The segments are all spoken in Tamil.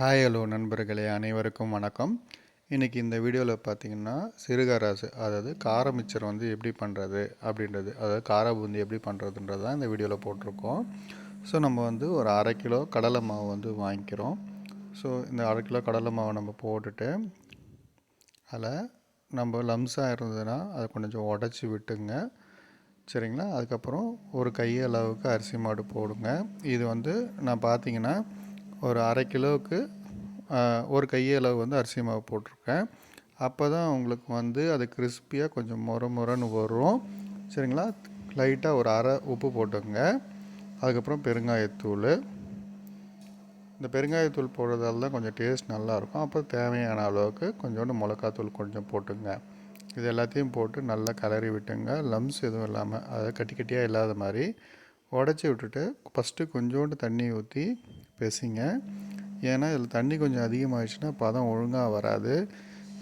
ஹாய் ஹலோ நண்பர்களே அனைவருக்கும் வணக்கம். இன்றைக்கி இந்த வீடியோவில் பார்த்தீங்கன்னா சிறுகாராசு அதாவது கார மிச்சர் வந்து எப்படி பண்ணுறது அப்படின்றது அதாவது கார பூந்தி எப்படி பண்ணுறதுன்றது தான் இந்த வீடியோவில் போட்டிருக்கோம். ஸோ நம்ம வந்து ஒரு அரை கிலோ கடலை மாவு வந்து வாங்கிக்கிறோம். ஸோ இந்த அரை கிலோ கடலை மாவை நம்ம போட்டுட்டு அதில் நம்ம லம்ஸாக இருந்ததுன்னா அதை கொஞ்சம் உடச்சி விட்டுங்க. சரிங்களா? அதுக்கப்புறம் ஒரு கையளவுக்கு அரிசி மாடு போடுங்க. இது வந்து நான் பார்த்தீங்கன்னா ஒரு அரை கிலோவுக்கு ஒரு கையளவு வந்து அரிசி மாவு போட்டிருக்கேன். அப்போ தான் உங்களுக்கு வந்து அது கிறிஸ்பியாக கொஞ்சம் முற முறன்னு வரும். சரிங்களா? லைட்டாக ஒரு அரை உப்பு போட்டுங்க அதுக்கப்புறம் பெருங்காயத்தூள். இந்த பெருங்காயத்தூள் போடுறதால தான் கொஞ்சம் டேஸ்ட் நல்லாயிருக்கும். அப்புறம் தேவையான அளவுக்கு கொஞ்சோண்டு மிளகாத்தூள் கொஞ்சம் போட்டுங்க இது எல்லாத்தையும் போட்டு நல்லா கலரி விட்டுங்க. லம்ஸ் எதுவும் இல்லாமல் அதாவது கட்டி கட்டியாக இல்லாத மாதிரி உடச்சி விட்டுட்டு ஃபஸ்ட்டு கொஞ்சோண்டு தண்ணி ஊற்றி பெசிங்க. ஏன்னா இதில் தண்ணி கொஞ்சம் அதிகமாகிடுச்சுன்னா பதம் ஒழுங்காக வராது.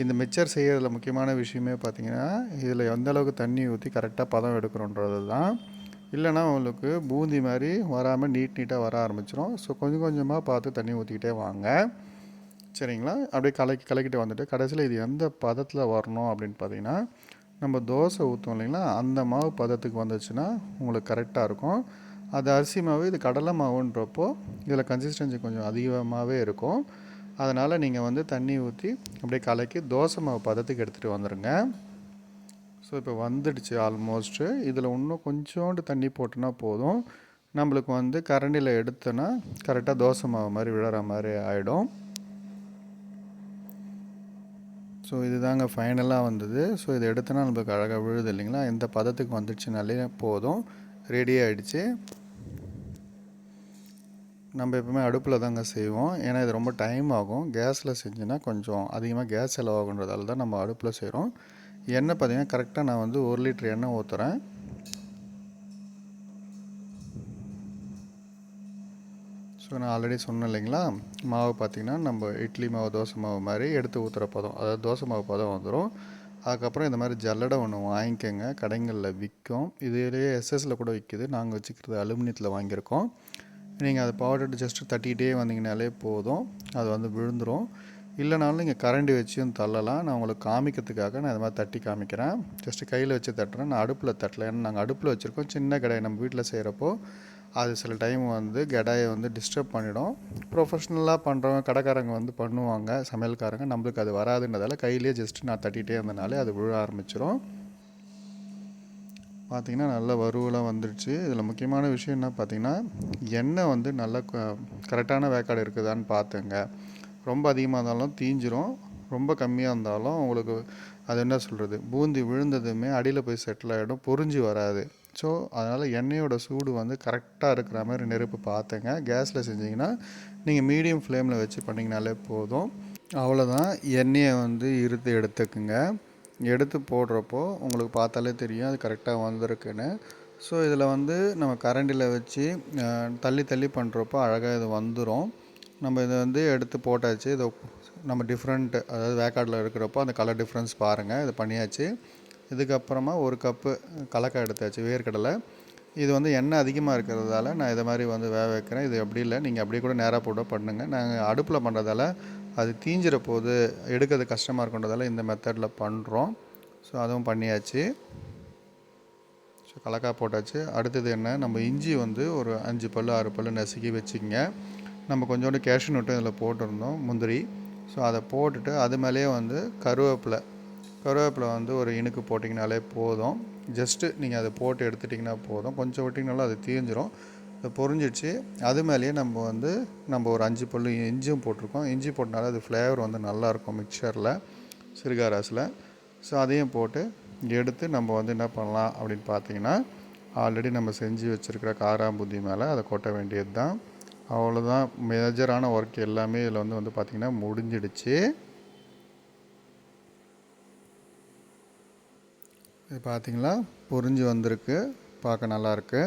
இந்த மிச்சர் செய்கிறதுல முக்கியமான விஷயமே பார்த்தீங்கன்னா இதில் எந்த அளவுக்கு தண்ணி ஊற்றி கரெக்டாக பதம் எடுக்கிறோன்றது தான் இல்லைன்னா உங்களுக்கு பூந்தி மாதிரி வராமல் நீட் நீட்டாக வர ஆரம்பிச்சிடும் ஸோ கொஞ்சம் கொஞ்சமாக பார்த்து தண்ணி ஊற்றிக்கிட்டே வாங்க. சரிங்களா? அப்படியே கலக்கி கலக்கிட்டு வந்துட்டு கடைசியில் இது எந்த பதத்தில் வரணும் அப்படின்னு பார்த்தீங்கன்னா நம்ம தோசை ஊற்றோம் இல்லைங்களா? அந்த மாவு பதத்துக்கு வந்துச்சுன்னா உங்களுக்கு கரெக்டாக இருக்கும். அது அரிசி மாவு இது கடலை மாவுன்றப்போ இதில் கன்சிஸ்டன்சி கொஞ்சம் அதிகமாகவே இருக்கும். அதனால் நீங்கள் வந்து தண்ணி ஊற்றி அப்படியே கலக்கி தோசை மாவு பதத்துக்கு எடுத்துகிட்டு வந்துடுங்க ஸோ இப்போ வந்துடுச்சு ஆல்மோஸ்ட்டு இதில் இன்னும் கொஞ்சோண்டு தண்ணி போட்டோன்னா போதும். நம்மளுக்கு வந்து கரண்டியில் எடுத்தோன்னா கரெக்டாக தோசை மாவு மாதிரி விழற மாதிரி ஆகிடும் ஸோ இதுதாங்க ஃபைனலாக வந்தது. ஸோ இதை எடுத்தோன்னா நம்மளுக்கு அழகாக விழுது இல்லைங்களா? எந்த பதத்துக்கு வந்துடுச்சுனாலே போதும். ரெடி ஆகிடுச்சு நம்ம எப்பவுமே அடுப்பில் தாங்க செய்வோம். ஏன்னா இது ரொம்ப டைம் ஆகும். கேஸில் செஞ்சுன்னா கொஞ்சம் அதிகமாக கேஸ் செலவாகுன்றதால தான் நம்ம அடுப்பில் செய்கிறோம் எண்ணெய் பார்த்தீங்கன்னா கரெக்டாக நான் வந்து ஒரு லிட்டர் எண்ணெய் ஊற்றுறேன் ஸோ நான் ஆல்ரெடி சொன்னேன் இல்லைங்களா? மாவு பார்த்திங்கன்னா நம்ம இட்லி மாவு தோசை மாவு மாதிரி எடுத்து ஊற்றுற பதம். அதாவது தோசை மாவு பதம் வந்துடும் அதுக்கப்புறம் இந்த மாதிரி ஜல்லடை ஒன்று வாங்கிக்கோங்க. கடைங்களில் விற்கும் இதுலேயே எஸ்எஸ்சில் கூட விற்கிது நாங்கள் வச்சுக்கிறது அலுமினியத்தில் வாங்கியிருக்கோம். நீங்கள் அதை பவுடர் ஜஸ்ட்டு தட்டிக்கிட்டே வந்தீங்கனாலே போதும். அது வந்து விழுந்துடும் இல்லைனாலும் நீங்கள் கரண்டி வச்சும் தள்ளலாம். நான் உங்களுக்கு காமிக்கிறதுக்காக நான் இது மாதிரி தட்டி காமிக்கிறேன். ஜஸ்ட்டு கையில் வச்சு தட்டுறேன். நான் அடுப்பில் தட்டலை. ஏன்னா நாங்கள் அடுப்பில் வச்சுருக்கோம். சின்ன கடை நம்ம வீட்டில் செய்கிறப்போ அது சில டைம் வந்து கடாயை வந்து டிஸ்டர்ப் பண்ணிடும். ப்ரொஃபஷ்னலாக பண்ணுறவங்க கடைக்காரங்க வந்து பண்ணுவாங்க. சமையல்காரங்க நம்மளுக்கு அது வராதுன்றதால கையிலேயே ஜஸ்ட்டு நான் தட்டிகிட்டே இருந்தனாலே அது விழ ஆரம்பிச்சிடும் பார்த்தீங்கன்னா நல்ல வறுவலாக வந்துடுச்சு இதில் முக்கியமான விஷயம் என்ன பார்த்திங்கன்னா எண்ணெய் வந்து நல்லா கரெக்டான வேக்காடு இருக்குதான்னு பார்த்துங்க ரொம்ப அதிகமாக இருந்தாலும் தீஞ்சிரும். ரொம்ப கம்மியாக இருந்தாலும் உங்களுக்கு அது என்ன சொல்கிறது பூந்தி விழுந்ததுமே அடியில் போய் செட்டில் ஆகிடும் பொரிஞ்சு வராது. ஸோ அதனால் எண்ணெயோட சூடு வந்து கரெக்டாக இருக்கிற மாதிரி நெருப்பு பார்த்துங்க கேஸில் செஞ்சீங்கன்னா நீங்கள் மீடியம் ஃப்ளேமில் வச்சு பண்ணிங்கனாலே போதும். அவ்வளோதான் எண்ணெயை வந்து இருத்து எடுத்துக்குங்க. எடுத்து போடுறப்போ உங்களுக்கு பார்த்தாலே தெரியும் அது கரெக்டாக வந்திருக்குன்னு. ஸோ இதில் வந்து நம்ம கரண்டியில் வச்சு தள்ளி தள்ளி பண்ணுறப்போ அழகாக இது வந்துடும் நம்ம இதை வந்து எடுத்து போட்டாச்சு. இதை நம்ம டிஃப்ரெண்ட் அதாவது வேக்காடில் இருக்கிறப்போ அந்த கலர் டிஃப்ரென்ஸ் பாருங்கள் இது பண்ணியாச்சு. இதுக்கப்புறமா ஒரு கப்பு கலக்காய் எடுத்தாச்சு வேர்க்கடலை. இது வந்து எண்ணெய் அதிகமாக இருக்கிறதால நான் இதை மாதிரி வந்து வேக வைக்கிறேன். இது அப்படி இல்லை. நீங்கள் அப்படியே கூட நேராக போட பண்ணுங்கள் நாங்கள் அடுப்பில் பண்ணுறதால அது தீஞ்சிற போது எடுக்கிறது கஷ்டமாக இருக்குன்றதால இந்த மெத்தடில் பண்ணுறோம் ஸோ அதுவும் பண்ணியாச்சு. ஸோ கலக்காய் போட்டாச்சு. அடுத்தது என்ன? நம்ம இஞ்சி வந்து ஒரு அஞ்சு பல்லு ஆறு பல்லு நசுக்கி வச்சுக்கோங்க. நம்ம கொஞ்சோண்டு கேஷ் நட்டும் இதில் போட்டிருந்தோம் முந்திரி. ஸோ அதை போட்டுட்டு அது மேலேயே வந்து கருவேப்பிலை கருவேப்பிலை வந்து ஒரு இனுக்கு போட்டிங்கனாலே போதும். ஜஸ்ட்டு நீங்கள் அதை போட்டு எடுத்துட்டிங்கன்னா போதும். கொஞ்சம் விட்டிங்கனாலும் அது தீஞ்சிரும் அது பொறிஞ்சிடுச்சு அது மேலேயே நம்ம வந்து நம்ம ஒரு அஞ்சு பல்லு இஞ்சியும் போட்டிருக்கோம். இஞ்சி போட்டனால அது ஃப்ளேவர் வந்து நல்லாயிருக்கும் மிக்சரில் சிறுகாராஸில் ஸோ அதையும் போட்டு எடுத்து நம்ம வந்து என்ன பண்ணலாம் அப்படின்னு பார்த்தீங்கன்னா ஆல்ரெடி நம்ம செஞ்சு வச்சுருக்கிற காராம்பூந்தி மேலே அதை கொட்ட வேண்டியது தான் அவ்வளோதான் மேஜரான ஒர்க் எல்லாமே இதில் வந்து வந்து பார்த்திங்கன்னா முடிஞ்சிடுச்சு. இது பார்த்திங்களா பொறிஞ்சு வந்திருக்கு. பார்க்க நல்லாயிருக்கு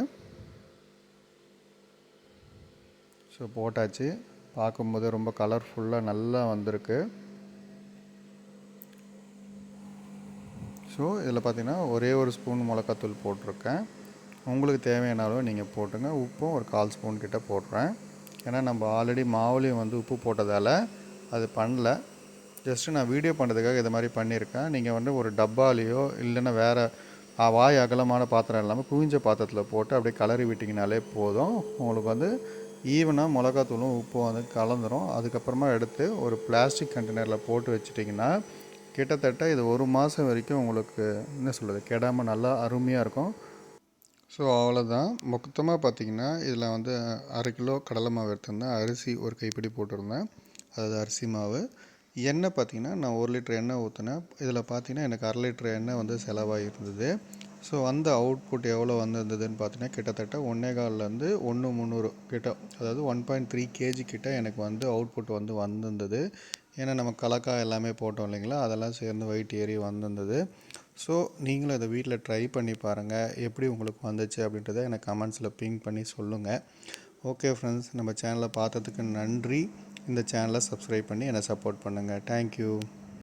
ஸோ போட்டாச்சு. பார்க்கும்போது ரொம்ப கலர்ஃபுல்லாக நல்லா வந்திருக்கு. ஸோ இதில் பார்த்தீங்கன்னா ஒரே ஒரு ஸ்பூன் மிளகாத்தூள் போட்டிருக்கேன். உங்களுக்கு தேவையான அளவு நீங்கள் போட்டுங்க. உப்பும் ஒரு கால் ஸ்பூன் கிட்ட போடுறேன். ஏன்னா நம்ம ஆல்ரெடி மாவுலேயும் வந்து உப்பு போட்டதால் அது பண்ணல. ஜஸ்ட்டு நான் வீடியோ பண்ணுறதுக்காக இது மாதிரி பண்ணியிருக்கேன். நீங்கள் வந்து ஒரு டப்பாலேயோ இல்லைன்னா வேறு வாய் அகலமான பாத்திரம் இல்லாமல் குவிஞ்ச பாத்திரத்தில் போட்டு அப்படியே கலரி விட்டிங்கனாலே போதும். உங்களுக்கு வந்து ஈவனாக மிளகாத்தூளும் உப்பும் வந்து கலந்துரும். அதுக்கப்புறமா எடுத்து ஒரு பிளாஸ்டிக் கண்டெய்னரில் போட்டு வச்சிட்டிங்கன்னா கிட்டத்தட்ட இது ஒரு மாதம் வரைக்கும் உங்களுக்கு என்ன சொல்கிறது கெடாமல் நல்லா அருமையாக இருக்கும். ஸோ அவ்வளோதான் மொத்தமாக பார்த்தீங்கன்னா இதில் வந்து அரை கிலோ கடலை மாவு எடுத்திருந்தேன். அரிசி ஒரு கைப்பிடி போட்டிருந்தேன். அதாவது அரிசி மாவு. எண்ணெய் பார்த்தீங்கன்னா நான் ஒரு லிட்டர் எண்ணெய் ஊற்றினேன் இதில் பார்த்தீங்கன்னா எனக்கு அரை லிட்டர் எண்ணெய் வந்து செலவாகி இருந்தது. ஸோ அந்த அவுட்புட் எவ்வளோ வந்திருந்ததுன்னு பார்த்தீங்கன்னா கிட்டத்தட்ட ஒன்றே கால்லேருந்து ஒன்று முந்நூறு கிட்ட அதாவது ஒன் பாயிண்ட் த்ரீ கேஜி கிட்ட எனக்கு வந்து அவுட்புட் வந்து வந்திருந்தது. ஏன்னா நம்ம கலக்காய் எல்லாமே போட்டோம் இல்லைங்களா? அதெல்லாம் சேர்ந்து வெயிட் ஏறி வந்திருந்தது. ஸோ நீங்களும் இதை வீட்டில் ட்ரை பண்ணி பாருங்கள் எப்படி உங்களுக்கு வந்துச்சு அப்படின்றத எனக்கு கமெண்ட்ஸில் பிங் பண்ணி சொல்லுங்கள் ஓகே ஃப்ரெண்ட்ஸ் நம்ம சேனலை பார்த்ததுக்கு நன்றி. இந்த சேனலை சப்ஸ்கிரைப் பண்ணி என்னை சப்போர்ட் பண்ணுங்கள் தேங்க்யூ